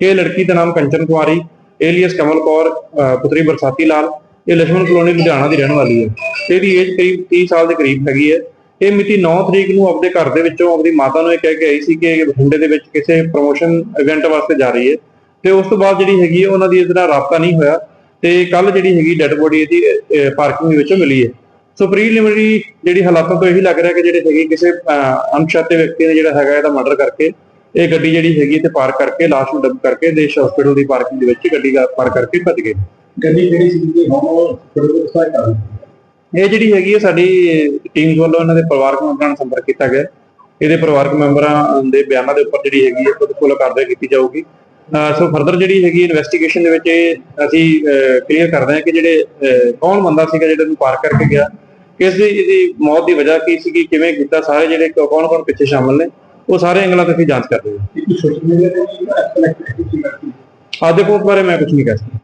ਕਿ ਇਹ ਲੜਕੀ ਦਾ ਨਾਮ ਕੰਚਨ ਕੁਮਾਰੀ ਏਲੀਅਸ ਕਮਲ ਕੌਰ ਅਹ, ਪੁੱਤਰੀ ਬਰਸਾਤੀ ਲਾਲ ਇਹ ਲక్ష్ਮਣ ਕਲੋਨੀ ਲੁਧਿਆਣਾ ਦੀ ਰਹਿਣ ਵਾਲੀ ਹੈ। ਤੇ ਇਹਦੀ ਏਜ ਕਰੀਬ 30 ਸਾਲ ਦੇ ਕਰੀਬ ਹੈਗੀ ਹੈ। ਇਹ ਮਿਤੀ 9 ਤਰੀਕ ਨੂੰ ਆਪਣੇ ਘਰ ਦੇ ਵਿੱਚੋਂ ਆਪਣੀ ਮਾਤਾ ਨੂੰ ਇਹ ਕਹਿ ਕੇ ਆਈ ਸੀ ਕਿ ਇਹ ਬਠਿੰਡੇ ਦੇ ਵਿੱਚ ਕਿਸੇ ਪ੍ਰੋਮੋਸ਼ਨ ਇਵੈਂਟ ਵਾਸਤੇ ਜਾ ਰਹੀ ਹੈ। ਤੇ ਉਸ ਤੋਂ ਬਾਅਦ ਜਿਹੜੀ ਹੈਗੀ ਹੈ ਉਹਨਾਂ ਦੀ ਇਹਦੇ ਨਾਲ ਰਾਬਤਾ ਨਹੀਂ ਹੋਇਆ। ਤੇ ਕੱਲ ਜਿਹੜੀ ਹੈਗੀ ਡੈੱਡ ਬੋਡੀ ਇਹਦੀ ਪਾਰਕਿੰਗ ਦੇ ਵਿੱਚੋਂ ਮਿਲੀ ਹੈ। ਸੋ ਪ੍ਰੀਲਿਮਿਨਰੀ ਜਿਹੜੀ ਹਾਲਾਤਾਂ ਤੋਂ ਇਹੀ ਲੱਗ ਰਿਹਾ ਕਿ ਜਿਹੜੇ ਹੈਗੇ ਕਿਸੇ ਅਹ, ਵਿਅਕਤੀ ਨੇ ਜਿਹੜਾ ਹੈਗਾ ਇਹਦਾ ਮਰਡਰ ਕਰਕੇ ਇਹ ਗੱਡੀ ਜਿਹੜੀ ਹੈਗੀ ਤੇ ਪਾਰਕ ਕਰਕੇ ਲਾਸ਼ ਨੂੰ ਡੰਪ ਕਰਕੇ ਦੇਸ਼ ਹਸਪੀਟਲ ਦੀ ਪਾਰਕਿੰਗ ਦੇ ਵਿੱਚ ਗੱਡੀ ਦਾ ਪਾਰਕ ਕਰਕੇ ਭੱਜ ਗਏ। ਗੱਡੀ ਜਿਹੜੀ ਸੀ ਜੀ ਹੁਣ ਥੋੜੇ ਸਹਾਇ ਕਰ ਇਹ ਜਿਹੜੀ ਹੈਗੀ ਹੈ ਸਾਡੀ ਟੀਮ ਵੱਲੋਂ ਇਹਨਾਂ ਦੇ ਪਰਿਵਾਰਕ ਮੈਂਬਰਾਂ ਨਾਲ ਸੰਪਰਕ ਕੀਤਾ ਗਿਆ। ਇਹਦੇ ਪਰਿਵਾਰਕ ਮੈਂਬਰਾਂ ਦੇ ਬਿਆਨਾਂ ਦੇ ਉੱਪਰ ਜਿਹੜੀ ਹੈਗੀ ਹੈ ਖੁਦ ਕਾਰਵਾਈ ਕੀਤੀ ਜਾਊਗੀ। ਸੋ ਫਰਦਰ ਜਿਹੜੀ ਹੈਗੀ ਇਨਵੈਸਟੀਗੇਸ਼ਨ ਦੇ ਵਿੱਚ ਅਸੀਂ ਕਲੀਅਰ ਕਰਦੇ ਹਾਂ ਕਿ ਜਿਹੜੇ ਕੌਣ ਬੰਦਾ ਸੀਗਾ ਜਿਹੜਾ ਨੂੰ ਪਾਰ ਕਰਕੇ ਗਿਆ। ਕਿਸ ਦੀ ਇਹਦੀ ਮੌਤ ਦੀ ਵਜ੍ਹਾ ਕੀ ਸੀਗੀ ਕਿਵੇਂ ਕੀਤਾ ਸਾਰੇ ਜਿਹੜੇ ਕੌਣ ਕੌਣ ਪਿੱਛੇ ਸ਼ਾਮਲ ਨੇ। ਉਹ ਸਾਰੇ ਐਂਗਲਾਂ ਤੇ ਅਸੀਂ ਜਾਂਚ ਕਰ ਰਹੇ ਹਾਂ। ਕਰਦੀ ਕੋਲ ਬਾਰੇ ਮੈਂ ਕੁਝ ਨਹੀਂ ਕਹਿ ਸਕਦਾ।